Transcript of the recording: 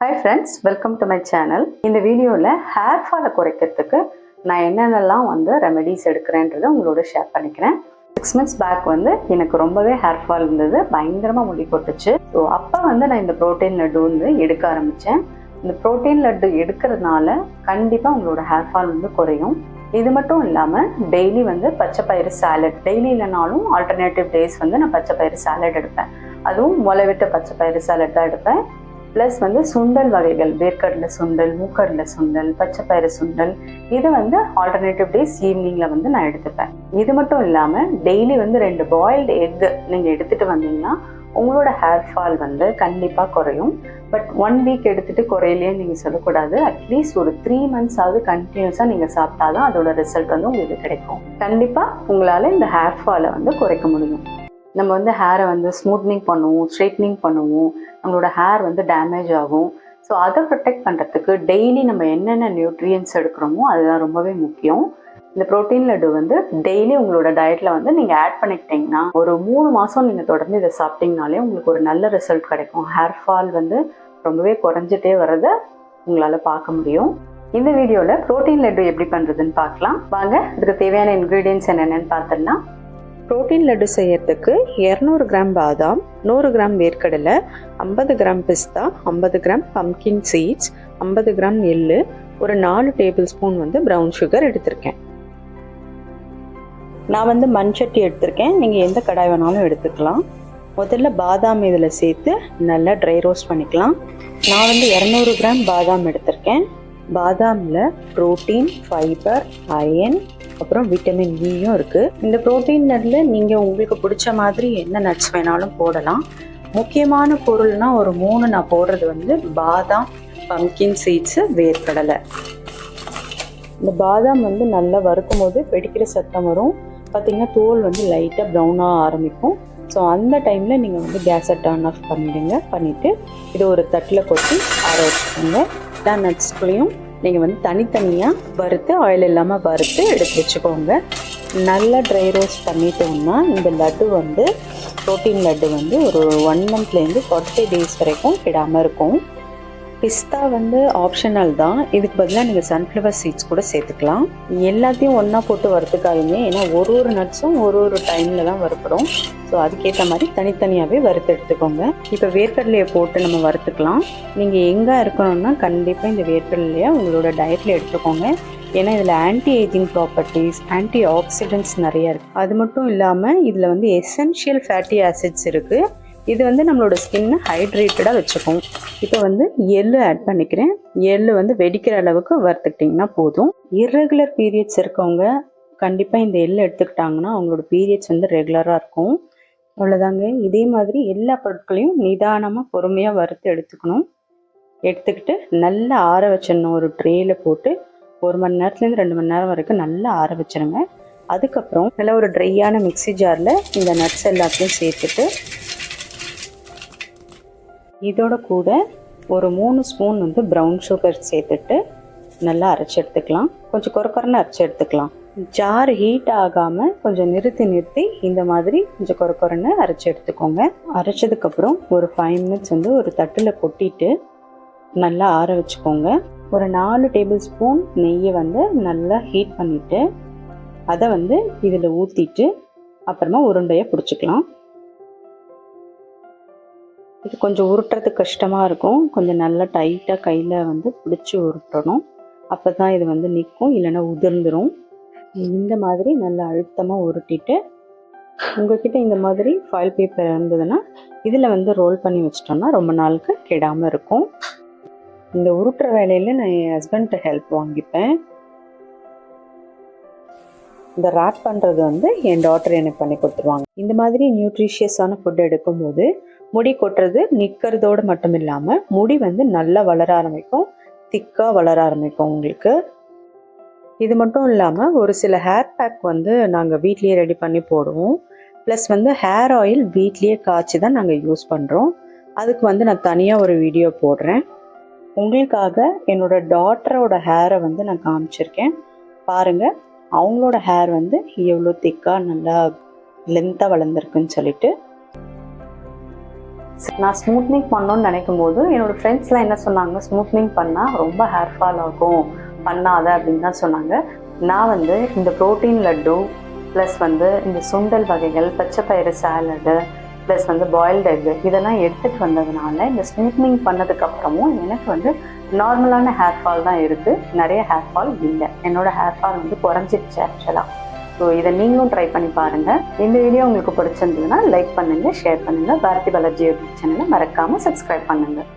Hi friends welcome to my channel இந்த வீடியோவில் hair ஃபாலை குறைக்கிறதுக்கு நான் என்னென்னலாம் வந்து ரெமெடிஸ் எடுக்கிறேன்றதை உங்களோட ஷேர் பண்ணிக்கிறேன். சிக்ஸ் மந்த்ஸ் பேக் வந்து எனக்கு ரொம்பவே ஹேர் ஃபால் இருந்தது பயங்கரமாக முடி கொட்டுச்சு. ஸோ அப்போ வந்து நான் இந்த ப்ரோட்டீன் லட்டு வந்து எடுக்க ஆரம்பித்தேன் இந்த ப்ரோட்டீன் லட்டு எடுக்கிறதுனால கண்டிப்பாக உங்களோட ஹேர் ஃபால் வந்து குறையும். இது மட்டும் இல்லாமல் டெய்லி வந்து பச்சை பயிறு சாலட் டெய்லி இல்லைனாலும் ஆல்டர்னேட்டிவ் டேஸ் வந்து நான் பச்சை பயிறு சாலட் எடுப்பேன். அதுவும் முளைவிட்ட பச்சை பயிறு சாலட் தான் எடுப்பேன். ப்ளஸ் வந்து சுண்டல் வகைகள் வேர்க்கடலை சுண்டல் மூக்கடலை சுண்டல் பச்சைப்பயிறு சுண்டல் இது வந்து ஆல்டர்னேட்டிவ் டேஸ் ஈவினிங்கில் வந்து நான் எடுத்துப்பேன். இது மட்டும் இல்லாமல் டெய்லி வந்து ரெண்டு பாயில்டு எக் நீங்கள் எடுத்துகிட்டு வந்தீங்கன்னா உங்களோட ஹேர் ஃபால் வந்து கண்டிப்பாக குறையும். பட் ஒன் வீக் எடுத்துகிட்டு குறையிலேயே நீங்கள் சொல்லக்கூடாது. அட்லீஸ்ட் ஒரு த்ரீ மந்த்ஸ் ஆகுது கண்டினியூஸாக நீங்கள் சாப்பிட்டாதான் அதோட ரிசல்ட் வந்து உங்களுக்கு கிடைக்கும். கண்டிப்பாக உங்களால் இந்த ஹேர் ஃபாலை வந்து குறைக்க முடியும். நம்ம வந்து ஹேரை வந்து ஸ்மூத்னிங் பண்ணுவோம் ஸ்ட்ரைட்னிங் பண்ணுவோம். நம்மளோட ஹேர் வந்து டேமேஜ் ஆகும். ஸோ அதை ப்ரொடெக்ட் பண்ணுறதுக்கு டெய்லி நம்ம என்னென்ன நியூட்ரியன்ஸ் எடுக்கிறோமோ அதுதான் ரொம்பவே முக்கியம். இந்த ப்ரோட்டீன் லட்டு வந்து டெய்லி உங்களோட டயட்டில் வந்து நீங்கள் ஆட் பண்ணிக்கிட்டிங்கன்னா ஒரு மூணு மாதம் நீங்கள் தொடர்ந்து இதை சாப்பிட்டீங்கனாலே உங்களுக்கு ஒரு நல்ல ரிசல்ட் கிடைக்கும். ஹேர் ஃபால் வந்து ரொம்பவே குறைஞ்சிட்டே வர்றதை உங்களால் பார்க்க முடியும். இந்த வீடியோவில் ப்ரோட்டீன் லட்டு எப்படி பண்ணுறதுன்னு பார்க்கலாம். வாங்க இதுக்கு தேவையான இன்க்ரீடியன்ஸ் என்னென்னு பார்த்தோம்னா ப்ரோட்டீன் லட்டு செய்யறதுக்கு இரநூறு கிராம் பாதாம் நூறு கிராம் வேர்க்கடலை ஐம்பது கிராம் பிஸ்தா ஐம்பது கிராம் பம்கின் சீட்ஸ் ஐம்பது கிராம் எள்ளு ஒரு நாலு டேபிள் ஸ்பூன் வந்து ப்ரௌன் சுகர் எடுத்திருக்கேன். நான் வந்து மண் சட்டி எடுத்திருக்கேன். நீங்கள் எந்த கடாய் வேணாலும் எடுத்துக்கலாம். முதல்ல பாதாம் இதில் சேர்த்து நல்லா ட்ரை ரோஸ்ட் பண்ணிக்கலாம். நான் வந்து இரநூறு கிராம் பாதாம் எடுத்திருக்கேன். பாதாமில் ப்ரோட்டீன் ஃபைபர் அயன் அப்புறம் விட்டமின் இயும் e இருக்குது இந்த ப்ரோட்டீன் நீங்கள் உங்களுக்கு பிடிச்ச மாதிரி என்ன நட்ஸ் வேணாலும் போடலாம். முக்கியமான பொருள்னா ஒரு மூணு நான் போடுறது வந்து பாதாம் பம்கின் சீட்ஸு வேர்க்கடலை. இந்த பாதாம் வந்து நல்லா வறுக்கும் போது வெடிக்கிற சத்தம் வரும். பார்த்தீங்கன்னா தோல் வந்து லைட்டாக ப்ரௌனாக ஆரம்பிக்கும். ஸோ அந்த டைமில் நீங்கள் வந்து கேஸை டர்ன் ஆஃப் பண்ணிடுங்க. பண்ணிவிட்டு இதை ஒரு தட்டில் கொட்டி ஆற வச்சுக்கோங்க எல்லா நட்ஸ்குள்ளேயும் நீங்கள் வந்து தனித்தனியாக வறுத்து ஆயில் இல்லாமல் வறுத்து எடுத்து வச்சுக்கோங்க. நல்லா ட்ரை ரோஸ்ட் பண்ணிட்டோம்னா இந்த லட்டு வந்து ப்ரோட்டீன் லட்டு வந்து ஒரு ஒன் மந்த்லேருந்து ஃபார்ட்டி ஃபைவ் டேஸ் வரைக்கும் கிடாமல் இருக்கும். பிஸ்தா வந்து ஆப்ஷனல் தான். இதுக்கு பதிலாக நீங்கள் சன்ஃப்ளவர் சீட்ஸ் கூட சேர்த்துக்கலாம். எல்லாத்தையும் ஒன்றா போட்டு வறுத்துக்காதீங்க. ஏன்னா ஒரு ஒரு நட்ஸும் ஒரு ஒரு டைமில் தான் வறுப்படும் ஸோ அதுக்கேற்ற மாதிரி தனித்தனியாகவே வறுத்து எடுத்துக்கோங்க. இப்போ வேர்க்கடலையை போட்டு நம்ம வறுத்துக்கலாம். நீங்கள் எங்கே இருக்கணும்னா கண்டிப்பாக இந்த வேர்க்கடலையை உங்களோட டயட்டில் எடுத்துக்கோங்க. ஏன்னா இதில் anti ageing properties anti oxidants நிறையா இருக்குது அது மட்டும் இல்லாமல் இதில் வந்து எசென்ஷியல் ஃபேட்டி ஆசிட்ஸ் இருக்குது இது வந்து நம்மளோட ஸ்கின்னை ஹைட்ரேட்டடாக வச்சுக்கும். இப்போ வந்து எள்ளு ஆட் பண்ணிக்கிறேன். எள்ளு வந்து வெடிக்கிற அளவுக்கு வறுத்துக்கிட்டிங்கன்னா போதும். இர்ரெகுலர் பீரியட்ஸ் இருக்கவங்க கண்டிப்பாக இந்த எள்ளு எடுத்துக்கிட்டாங்கன்னா அவங்களோட பீரியட்ஸ் வந்து ரெகுலராக இருக்கும். அவ்வளோதாங்க இதே மாதிரி எல்லா பொருட்களையும் நிதானமாக பொறுமையாக வறுத்து எடுத்துக்கணும். எடுத்துக்கிட்டு நல்லா ஆற வச்சிடணும். ஒரு ட்ரேயில் போட்டு ஒரு மணி நேரத்துலேருந்து ரெண்டு மணி நேரம் வரைக்கும் நல்லா ஆற வச்சிருங்க. அதுக்கப்புறம் நல்லா ஒரு ட்ரையான மிக்சி ஜாரில் இந்த நட்ஸ் எல்லாத்தையும் சேர்த்துட்டு இதோட கூட ஒரு மூணு ஸ்பூன் வந்து ப்ரௌன் சுகர் சேர்த்துட்டு நல்லா அரைச்சி எடுத்துக்கலாம். கொஞ்சம் கொரக்கொரன்னு அரைச்சி எடுத்துக்கலாம். ஜார் ஹீட் ஆகாமல் கொஞ்சம் நிறுத்தி நிறுத்தி இந்த மாதிரி கொஞ்சம் கொரக்கொரன்னு அரைச்சி எடுத்துக்கோங்க. அரைச்சதுக்கப்புறம் ஒரு ஃபைவ் மினிட்ஸ் வந்து ஒரு தட்டில் கொட்டிட்டு நல்லா ஆற வச்சுக்கோங்க. ஒரு நாலு டேபிள் ஸ்பூன் நெய்யை வந்து நல்லா ஹீட் பண்ணிவிட்டு அதை வந்து இதில் ஊற்றிட்டு அப்புறமா உருண்டையை பிடிச்சிக்கலாம். இது கொஞ்சம் உருட்டுறதுக்கு கஷ்டமாக இருக்கும். கொஞ்சம் நல்லா டைட்டாக கையில் வந்து பிடிச்சி உருட்டணும். அப்போ தான் இது வந்து நிற்கும் இல்லைன்னா உதிர்ந்துடும் இந்த மாதிரி நல்லா அழுத்தமாக உருட்டிட்டு உங்ககிட்ட இந்த மாதிரி ஃபாயில் பேப்பர் இருந்ததுன்னா இதில் வந்து ரோல் பண்ணி வச்சிட்டோம்னா ரொம்ப நாளுக்கு கெடாமல் இருக்கும். இந்த உருட்டுற வேலையில் நான் என் ஹஸ்பண்ட்டை ஹெல்ப் வாங்கிப்பேன். இந்த ரேப் பண்ணுறது வந்து என் டாட்டர் எனக்கு பண்ணி கொடுத்துருவாங்க. இந்த மாதிரி நியூட்ரிஷியஸான ஃபுட் எடுக்கும்போது முடி கொட்டுறது நிற்கிறதோடு மட்டும் இல்லாமல் முடி வந்து நல்லா வளர ஆரம்பிக்கும். திக்காக வளர ஆரம்பிக்கும் உங்களுக்கு. இது மட்டும் இல்லாமல் ஒரு சில ஹேர் பேக் வந்து நாங்கள் வீட்லேயே ரெடி பண்ணி போடுவோம். ப்ளஸ் வந்து ஹேர் ஆயில் வீட்லேயே காய்ச்சி தான் நாங்கள் யூஸ் பண்ணுறோம் அதுக்கு வந்து நான் தனியாக ஒரு வீடியோ போடுறேன். உங்களுக்காக என்னோட டாட்டரோட ஹேரை வந்து நான் காமிச்சிருக்கேன். பாருங்கள் அவங்களோட ஹேர் வந்து எவ்வளோ திக்காக நல்லா லென்த்தாக வளர்ந்துருக்குன்னு சொல்லிட்டு. நான் ஸ்மூத்னிங் பண்ணணும்னு நினைக்கும் போது என்னோட ஃப்ரெண்ட்ஸ்லாம் என்ன சொன்னாங்க? ஸ்மூத்னிங் பண்ணால் ரொம்ப ஹேர் ஃபால் ஆகும். பண்ணாத அப்படின்னு தான் சொன்னாங்க. நான் வந்து இந்த ப்ரோட்டீன் லட்டு ப்ளஸ் வந்து இந்த சுண்டல் வகைகள் பச்சைப்பயிறு சாலடு ப்ளஸ் வந்து பாயில்டு எக் இதெல்லாம் எடுத்துகிட்டு வந்ததுனால இந்த ஸ்மூத்னிங் பண்ணதுக்கப்புறமும் எனக்கு வந்து நார்மலான ஹேர் ஃபால் தான் இருக்குது நிறைய ஹேர் ஃபால் இல்லை. என்னோட ஹேர் ஃபால் வந்து குறைஞ்சிருச்சு ஆக்சுவலாக ஸோ இதை நீங்களும் ட்ரை பண்ணி பாருங்கள் இந்த வீடியோ உங்களுக்கு பிடிச்சிருந்ததுன்னா லைக் பண்ணுங்கள் ஷேர் பண்ணுங்கள் பாரதி பாலாஜி யூடியூப் சேனலை மறக்காமல் சப்ஸ்கிரைப் பண்ணுங்கள்